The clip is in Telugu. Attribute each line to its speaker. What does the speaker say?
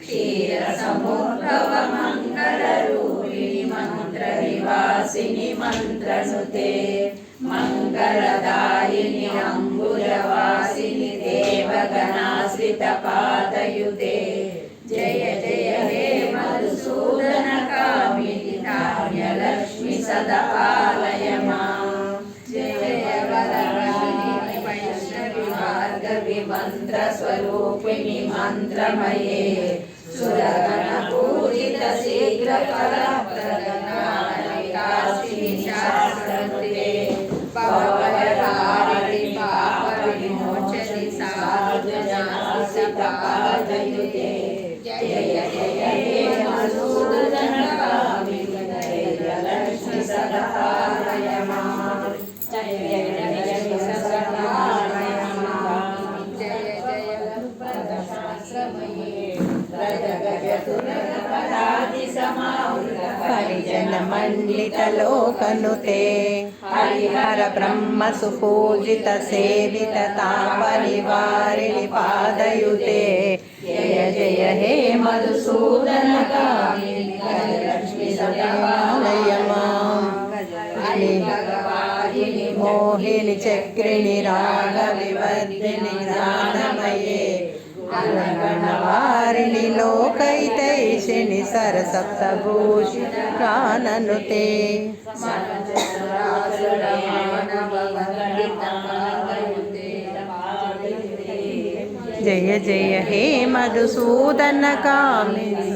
Speaker 1: క్షీర సముద్భవ మంగళరూపిణి మంత్ర నివాసిని మంత్రనుతే మంగళదాయిని అంబుజవాసిని దేవగణాశ్రిత పాదయుతే జయ జయ హే మధుసూదన కామిని కామ్యలక్ష్మి సదా विमन्त्रस्वरूपिणि मन्त्रमये मंत्र शीघ्रफलप्रदनासिनि शास्त्रकृते पवनकारिणि पापविमोचति सा जय जय రజగజతురగపదాది
Speaker 2: పరిజన మండిత లోకనుతే హరిహర బ్రహ్మ సుపూజిత సేవిత తాప నివారిణి పాదయుతే. జయ జయ హే మధుసూదన కామిని మోహిని చక్రిణి రాగ వివర్ధిని జ్ఞానమయే వారిణి లోకైతైషిణి సరసప్తభూషి కాననుతే జయ జయ హే మధుసూదన కామిని.